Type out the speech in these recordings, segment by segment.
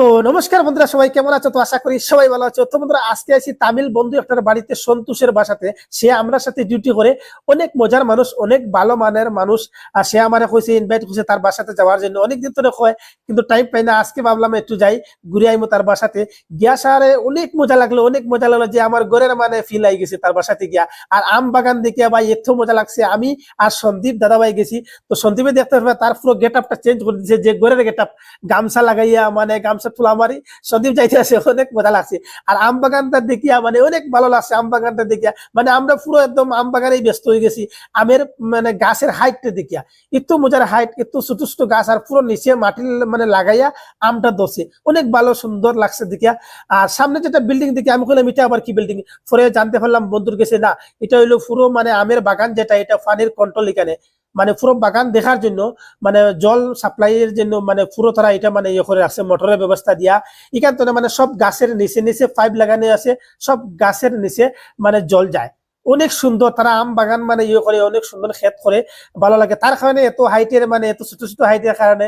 তো নমস্কার বন্ধুরা, সবাই কেমন আছো? তো আশা করি সবাই ভালো আছো। তো বন্ধুরা, আজকে আছি তামিল বন্ধু একটার বাড়িতে সন্তোষের বাসাতে। সে আমরা সাথে ডিউটি করে। অনেক মজার মানুষ, অনেক ভালো মানের মানুষ। আর সে আমার কইছে ইনভাইট করছে তার বাসাতে যাওয়ার জন্য। অনেকদিন ধরে হয় কিন্তু টাইম পাই না। আজকে ভাবলাম একটু যাই, ঘুরে আইমো তার বাসাতে। গিয়া সারে অনেক মজা লাগল, অনেক মজা লাগল যে আমার ঘরের মানে ফিল আই গেছে তার বাসাতে গিয়া। আর আম বাগান দেখে ভাই এত মজা লাগছে। আমি আর সন্দীপ দাদাভাই গেছি। তো সন্দীপে দেখতে পারবে, তার পুরো গেট আপটা চেঞ্জ করে দিয়েছে যে ঘরের গেট আপ গামছা লাগাইয়া মানে গামছা ফুলা মারি সন্দীপ যাইতে আসে, অনেক মজা লাগছে। আর আম বাগানটা দেখিয়া মানে অনেক ভালো লাগছে আম বাগানটা দেখিয়া। মানে আমরা পুরো একদম আম বাগানেই ব্যস্ত হয়ে গেছি। আমের মানে গাছের হাইটটা দেখিয়া। এত মজার হাইট এত ছোট ছোট গাছ আর পুরো নিচে মাটি মানে লাগাইয়া আমটা দোষে অনেক ভালো, সুন্দর লাগছে দেখিয়া। আর সামনে যেটা বিল্ডিং দেখি আমি বললাম এটা আবার কি বিল্ডিং পরে জানতে পারলাম, বন্ধুর গেছে না, এটা হইল পুরো মানে আমের বাগান যেটা, এটা ফানির কন্ট্রোল এখানে। মানে পুরো বাগান দেখার জন্য মানে জল সাপ্লাইয়ের জন্য মানে পুরো তারা এটা মানে ইয়ে করে রাখছে, মোটরের ব্যবস্থা দিয়া। এখান থেকে মানে সব গাছের নিচে নিচে পাইপ লাগানো আছে, সব গাছের নিচে মানে জল যায়। অনেক সুন্দর তারা আম বাগান মানে ইয়ে করে, অনেক সুন্দর ক্ষেত করে, ভালো লাগে। তার কারণে এত হাইটের মানে এত ছোট ছোট হাইটের কারণে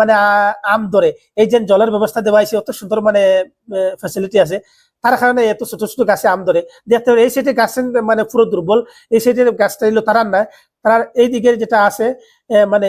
মানে আম ধরে। এই যে জলের ব্যবস্থা দেওয়া হয়েছে, অত সুন্দর মানে ফ্যাসিলিটি আছে। তার কারণে এত ছোট ছোট গাছে আম ধরে। দেখতে এই সাইডে গাছের মানে পুরো দুর্বল, এই সাইডের গাছটা হইল তারার নাই তার এই দিকের যেটা আছে মানে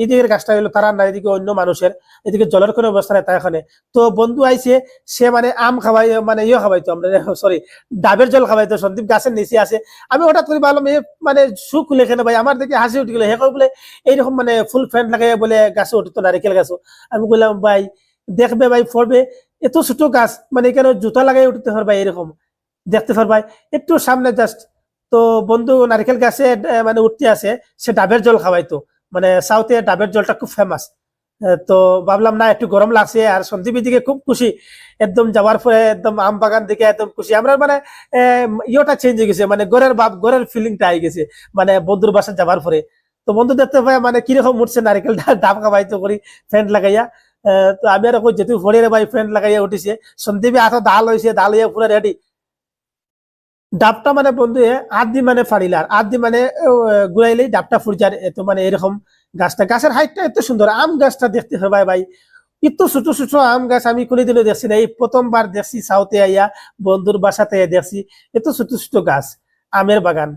এই দিকের গাছটা হইল তারার নাই এদিকে অন্য মানুষের, এদিকে জলের কোনো ব্যবস্থা নাই তার এখানে। তো বন্ধু আইছে, সে মানে আম খাওয়াই মানে ইয়ে খাওয়াইতো আমরা সরি ডাবের জল খাওয়াইতো, সন্দীপ গাছের নিচে আছে। আমি হঠাৎ করে ভাবলাম, এ মানে সুখ লেখে ভাই? আমার দেখে হাসি উঠে গেল। হে বলে, এইরকম মানে ফুল ফ্রেন্ড লাগে বলে গাছে উঠিত নারিকেল গাছও। আমি বললাম, ভাই, দেখবে ভাই, পড়বে। এত ছোট গাছ মানে এখানে জুতা লাগাই উঠতে পারবা এরকম? দেখতে পারবা একটু সামনে জাস্ট তো বন্ধু, নারকেল গাছে মানে উঠতে আছে, সে ডাবের জল খাওয়াইতো মানে সাউথে ডাবের জলটা খুব ফেমাস তো ভাবলাম, না, একটু গরম লাগছে, আর সন্দীপের দিকে খুব খুশি। একদম যাওয়ার পরে একদম আম বাগান দিকে একদম খুশি। আমরা মানে ইয়েটা চেঞ্জ হয়ে গেছে মানে গড়ের ভাব গড়ের ফিলিংটা আই গেছে মানে বন্ধুর বাসা যাওয়ার পরে। তো বন্ধু, দেখতে পাই মানে কীরকম উঠছে নারকেল ডাব খাওয়াইতো করি ফ্রেন্ড লাগাইয়া। তো আমি আর যেহেতু ভরে ভাই ফ্রেন্ড লাগাইয়া উঠিছে, সন্দীপে হাতে ডাল হয়েছে ডাল হইয়া পুরো রেডি ডাবটা মানে বন্ধু আধ দি মানে ফাড়িলে আর আধ দি মানে ঘুরাইলেই ডাবটা ফুর যায় এত মানে এরকম গাছটা। গাছের হাইটটা এত সুন্দর, আম গাছটা দেখতে হবে ভাই এত ছোট ছোট আম গাছ আমি কোনোদিনও দেখছি না এই প্রথমবার দেখছি সাউথে আইয়া, বন্ধুর বাসাতে দেখছি, এত ছোট ছোট গাছ, আমের বাগান।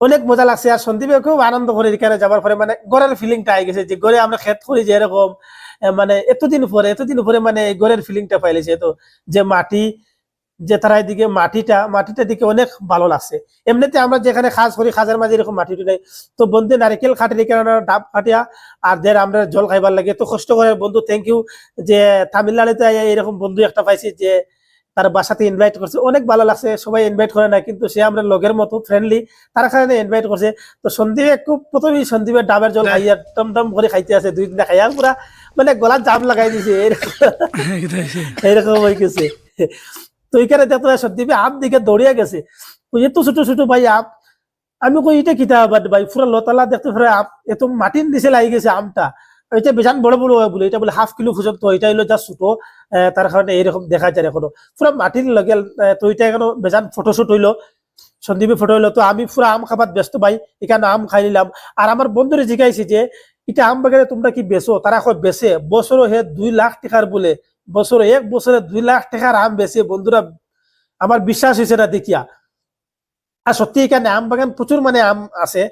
অনেক মজা লাগছে আর সন্দীপে খুব আনন্দ করে এখানে যাবার পরে মানে গড়ের ফিলিংটা আই গেছে যে গড়ে আমরা খেত করি যে এরকম মানে এতদিন পরে এতদিন পরে মানে গড়ের ফিলিংটা পাইলেছে তো যে মাটি যে তারা এদিকে মাটিটা মাটিটা দিকে অনেক ভালো লাগছে। এমনিতে আমরা যেখানে খাস করি খাজের মাঝে এরকম মাটি নেই তো বন্ধু নারিকেল খাটের এখানে ডাব খাটিয়া আর দের আমরা জল খাইবার লাগে। তো কষ্ট করে বন্ধু থ্যাংক ইউ যে তামিলনাড়ুতে এরকম বন্ধু একটা পাইছি যে তার বাসাতে ইনভাইট করছে। অনেক ভালো লাগছে সবাই ইনভাইট করে না কিন্তু সে আমরা লগের মতো ফ্রেন্ডলি তার কারণে ইনভাইট করছে। তো সন্দীপে খুব প্রথমেই সন্দীপের ডাবের জল খাইয়া টম টম করে খাইতে আছে দুই দিন খাইয়া পুরা মানে গলার জাম লাগাই দিছে এরকম। এরকম হয়ে গেছে তো এখানে দেখতে সন্দীপে আম দিকে দৌড়িয়ে গেছে। এত ছোট ছোট ভাই আম আমি কই, এটা কিতা ভাই? পুরো লতালা দেখতে পারে আম এত মাটির নিচে লাগি গেছে আমটা। এটা বেজান বড় বড় হয় বলে, এটা বলে হাফ কিলো পর্যন্ত এটা হইল যা ছোট। তার কারণে এরকম দেখা যায় এখনও। পুরো মাটির লগে তো এটা এখনও বেজান ফটো শুট হইল। সন্দীপে ফটো হইল। তো আমি পুরো আম খাবার ব্যস্ত ভাই এখানে আম খাই নিলাম। আর আমার বন্ধুরে জিজ্ঞাসি যে, এটা আম বাগানে তোমরা কি বেচো? তারা কয়, বেচে। বছরও হে দুই লাখ টাকার বলে। বছরে, এক বছরে দুই লাখ টাকার আম বেচে, বন্ধুরা, আমার বিশ্বাস হয়েছে না দেখিয়া। আর সত্যি এখানে আম বাগান প্রচুর মানে আম আছে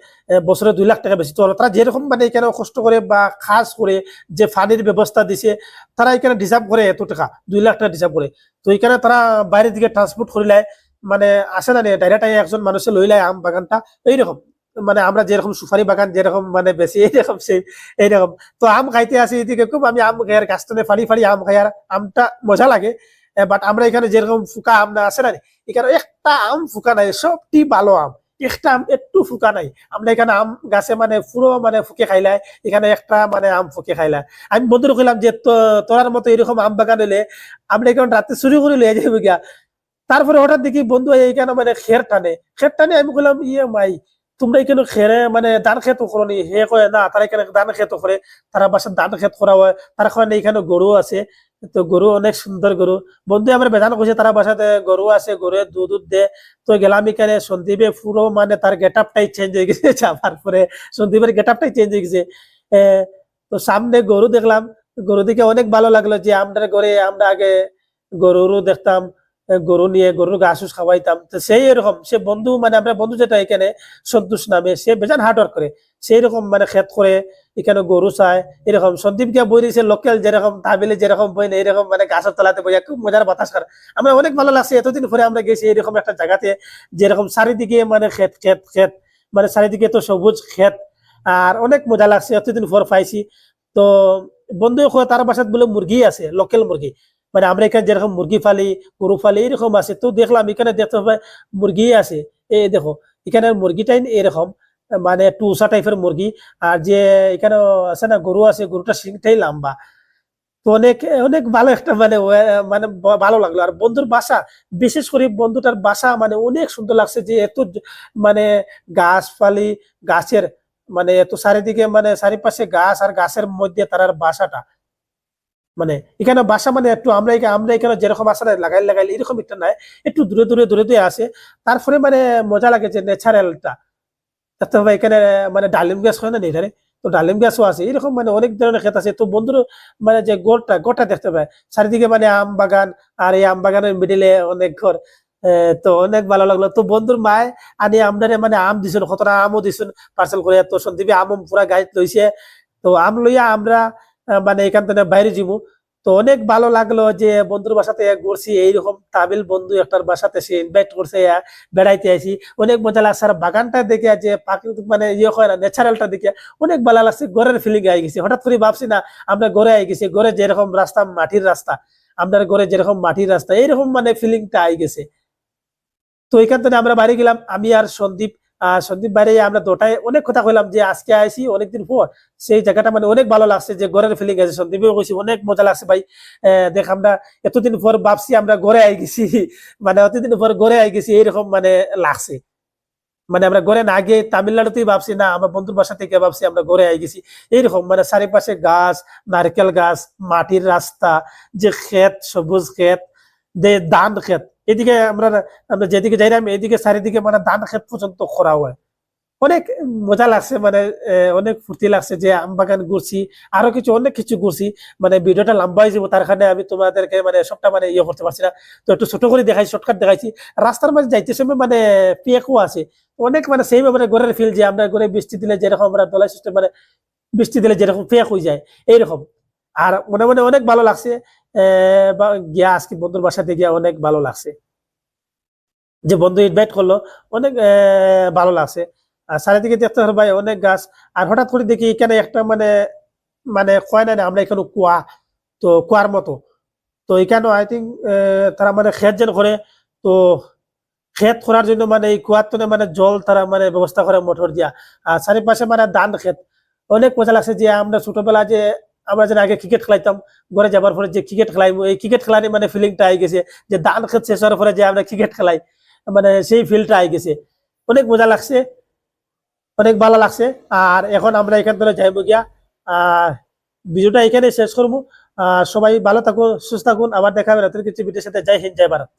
বছরে দুই লাখ টাকা বেশি। তো তারা যেরকম মানে এখানে কষ্ট করে বা খাস করে যে ফানির ব্যবস্থা দিছে, তারা এখানে ডিজার্ভ করে এত টাকা, দুই লাখ টাকা ডিজার্ভ করে। তো এখানে তারা বাইরের দিকে ট্রান্সপোর্ট করিলায় মানে আসে না ডাইরেক্ট একজন মানুষে লইলায় আম বাগানটা, এইরকম। মানে আমরা যেরকম সুপারি বাগান যেরকম মানে বেশি, এইরকম সেই, এইরকম। তো আম খাইতে আসি এদিকে খুব, আমি আম খাই আর গাছটানে ফাড়ি ফাড়ি আম খাই আর আমটা মজা লাগে। বাট আমরা এখানে যেরকম ফুকা আম না, আছে না এখানে একটা আম ফুকা নাই, সবটি ভালো আম। একটা আম একটু ফুকা নাই। আমরা এখানে আম গাছে মানে পুরো মানে ফুকে খাইলাই এখানে একটা মানে আম ফুকে খাইলাই আমি বন্ধুর কইলাম যে তোরার মতো এরকম আম বাগান হলে আমরা এখানে রাতে চুরি করে লিয়ে যাব গিয়া। তারপরে হঠাৎ দেখি বন্ধু এইখানে মানে খের টানে। খের টানে আমি বললাম ইয়ে মাই তোমরা এখানে খেরে মানে ধান খেত করো নি হে কয়, না তারা এখানে ধান খেত করে তারা বাসার ধান খেত করা হয় তারা কয় না এখানে গরু আছে, তো গরু অনেক সুন্দর গরু বন্ধু আমার বেদান করছে তারা বাসাতে গরু আছে গরুর দুধ দুধ দে তো গেলাম এখানে সন্দীপে পুরো মানে তার গেট আপটাই চেঞ্জ হয়ে গেছে যাবার পরে সন্দীপের গেট আপটাই চেঞ্জ হয়ে গেছে। তো সামনে গরু দেখলাম। গরু দিকে অনেক ভালো লাগল যে আমরা ঘরে আমরা আগে গরুরও দেখতাম। গরু নিয়ে গরুর ঘাস খাওয়াইতাম। তো সেই এরকম, সে বন্ধু মানে আমরা বন্ধু যেটা, এখানে সন্তোষ নামে, সে বেজান হার্ড ওয়ার্ক করে। সেই রকম মানে খেত করে, এখানে গরু চায়, এরকম। সন্দীপকে বই দিয়েছে লোকাল যেরকম, তাবিলে যেরকম বই না এরকম মানে গাছের তলাতে বইয়া, খুব মজার বাতাস করে। আমরা অনেক ভালো লাগছে, এতদিন পরে আমরা গেছি এরকম একটা জায়গাতে, যেরকম চারিদিকে মানে খেত খেত খেত মানে চারিদিকে তো সবুজ খেত, আর অনেক মজা লাগছে, এতদিন পর পাইছি। তো বন্ধু তার বাসাত বলে মুরগি আছে লোকাল মুরগি। মানে আমরা এখানে যেরকম মুরগি ফালি, গরু ফালি, এরকম আছে। তো দেখলাম এখানে দেখতে হবে মুরগি আছে। এই দেখো, এখানে মুরগিটাই এরকম মানে টুসা টাইপের মুরগি। আর যে এখানে আছে না, গরু আছে, গরুটা সিংটাই লম্বা। তো অনেক অনেক ভালো একটা মানে মানে ভালো লাগল। আর বন্ধুর বাসা, বিশেষ করে বন্ধুটার বাসা মানে অনেক সুন্দর লাগছে যে এত মানে গাছ ফালি, গাছের মানে এত চারিদিকে মানে চারিপাশে গাছ আর গাছের মধ্যে তার বাসাটা। মানে এখানে বাসা মানে একটু আমরা আমরা এখানে যেরকম আসা লাগাই লাগাই এরকম একটা নাই, একটু দূরে দূরে দূরে দূরে আছে। তারপরে মানে মজা লাগে যে ন্যাচারালটা। হবে এখানে মানে ডালিম গাছ হয় না এখানে? তো ডালিম গাছও আছে। এরকম মানে অনেক ধরনের ক্ষেত আছে। তো বন্ধুর মানে যে গোড়টা গোটা দেখতে পায়। চারিদিকে মানে আম বাগান আর এই আম বাগানের মিডিলে অনেক ঘর। তো অনেক ভালো লাগল। তো বন্ধুর মায় আনি আমদারে মানে আম দিছিল কতটা আমও দিছিল পার্সেল করে তো সন্দীপে আম পুরা গাইত লইছে। তো আম লইয়া আমরা মানে এখান থেকে বাইরে যাব। তো অনেক ভালো লাগল যে বন্ধুর বাসাতে ঘুরছি, এইরকম তামিল বন্ধু একটার বাসাতে সে ইনভাইট করছে বেড়াইতে আসি অনেক মজা লাগছে। আর বাগানটা দেখে যে প্রাকৃতিক মানে ইয়ে হয় না, ন্যাচারালটা দেখে অনেক ভালো লাগছে। ঘরের ফিলিং আই গেছে। হঠাৎ করে ভাবছি, না, আমরা ঘরে আই গেছি। ঘরে যেরকম রাস্তা, মাটির রাস্তা আপনার ঘরে যেরকম মাটির রাস্তা, এইরকম মানে ফিলিংটা আই গেছে। তো এখান থেকে আমরা বাড়ি গেলাম। আমি আর সন্দীপ সন্দীপ বাইরে আমরা দোটায় অনেক কথা কইলাম যে আজকে আইসি অনেকদিন পর। সেই জায়গাটা মানে অনেক ভালো লাগছে যে ঘরের ফিলিং আছে। সন্দীপও কইছি, অনেক মজা লাগছে ভাই। দেখ আমরা এতদিন পর ভাবছি আমরা ঘরে আই গেছি। মানে এতদিন পর ঘরে আই গেছি, এইরকম মানে লাগছে। মানে আমরা ঘরে না গিয়ে তামিলনাড়ুতেই ভাবছি, না, আমার বন্ধুর বাসা থেকে ভাবছি আমরা ঘরে আই গেছি। এইরকম মানে চারিপাশে গাছ, নারকেল গাছ, মাটির রাস্তা, যে ক্ষেত, সবুজ ক্ষেত যে ধান ক্ষেত এদিকে আমরা আমরা যেদিকে যাইলাম এদিকে চারিদিকে মানে ধান ক্ষেত পর্যন্ত করা হয়। অনেক মজা লাগছে মানে অনেক ফুর্তি লাগছে যে আম বাগান ঘুরছি আরও কিছু, অনেক কিছু ঘুরছি মানে ভিডিওটা লম্বা হয়ে যাব তার কারণে আমি তোমাদেরকে মানে সবটা মানে ইয়ে করতে পারছি না। তো একটু ছোট করে দেখাই শর্টকাট দেখাইছি। রাস্তার মাঝে যাইতে সময় মানে পেকও আছে। অনেক মানে সেই মানে ঘরের ফিল যে আমরা ঘরে বৃষ্টি দিলে যেরকম আমরা দলাই সিস্টেম মানে বৃষ্টি দিলে যেরকম পেক হয়ে যায়, এইরকম। আর মনে মনে অনেক ভালো লাগছে। গিয়া আজকে বন্ধুর বাসাতে গিয়া অনেক ভালো লাগছে। যে বন্ধু ইনভাইট করল, অনেক ভালো লাগছে। আর চারিদিকে দেখতে হবে ভাই অনেক গাছ। আর হঠাৎ করে দেখি এখানে একটা মানে মানে কয় না, আমরা এখানে কুয়া, তো কুয়ার মতো। তো এখানে আই থিঙ্ক তারা মানে খেত যেন করে, তো খেত করার জন্য মানে এই কুয়ার তনে মানে জল তারা মানে ব্যবস্থা করে, মোটর দিয়া। আর চারিপাশে মানে ধান খেত অনেক মজা লাগছে যে আমরা ছোটবেলা যে আমরা যেন আগে ক্রিকেট খেলাইতাম, ঘরে যাবার পরে যে ক্রিকেট খেলাইবো এই ক্রিকেট খেলারই মানে ফিলিংটা আই গেছে যে ধান ক্ষেত শেষ হওয়ার পরে যে আমরা ক্রিকেট খেলাই মানে সেই ফিলটা আই গেছে। অনেক মজা লাগছে, অনেক ভালো লাগছে। আর এখন আমরা এখান থেকে যাইবো গিয়া ভিডিওটা এখানে শেষ করব। সবাই ভালো থাকুন, সুস্থ থাকুন। আবার দেখা হবে নতুন কিছু ভিডিওর সাথে। জয় হিন্দ, জয় ভারত।